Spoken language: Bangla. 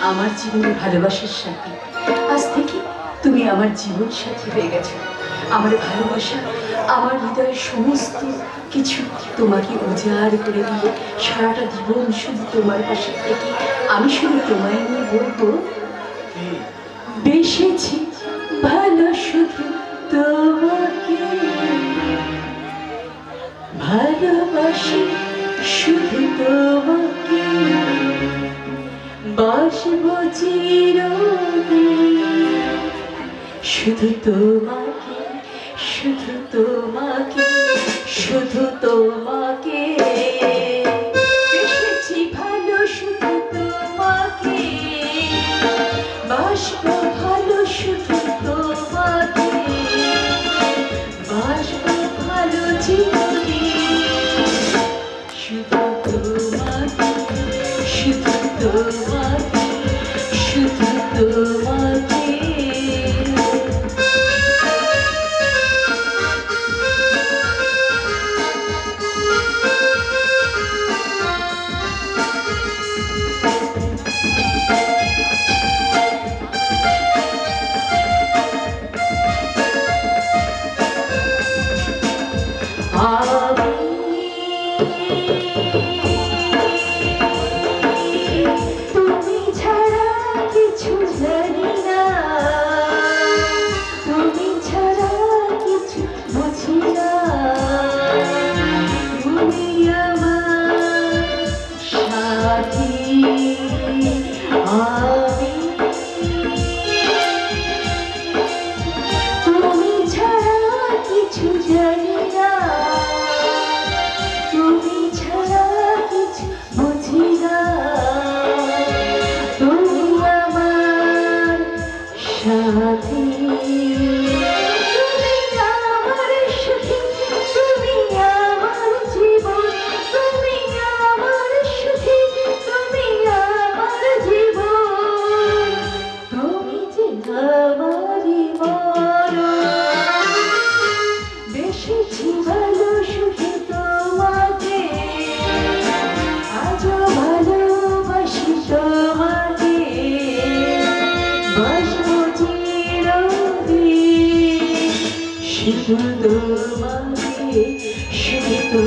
আমার জীবনে ভালোবাসার সাথী। আজ থেকে তুমি আমার জীবন সাথী হয়ে গেছো। আমার ভালোবাসা, আমার হৃদয়ের সমস্ত কিছু তোমাকে উজাড় করে দিয়ে সারাটা জীবন শুধু তোমার পাশে থেকে আমি শুধু তোমায় নিয়ে বলব, বেসেছি ভালো শুধু তোমাকে। ভালোবাসি শুধু তোমাকে বাসব শুধু তোমাকে শুধু তোমাকে শুধু তোমাকে এসেছি ভালো শুধু তোমাকে। বাসব ভালো শুধু তোমাকে। বাসব ভালো চিরদিন শুধু তোমাকে শুধু তোমাকে। তুমি শুধু তোমাকে শুধু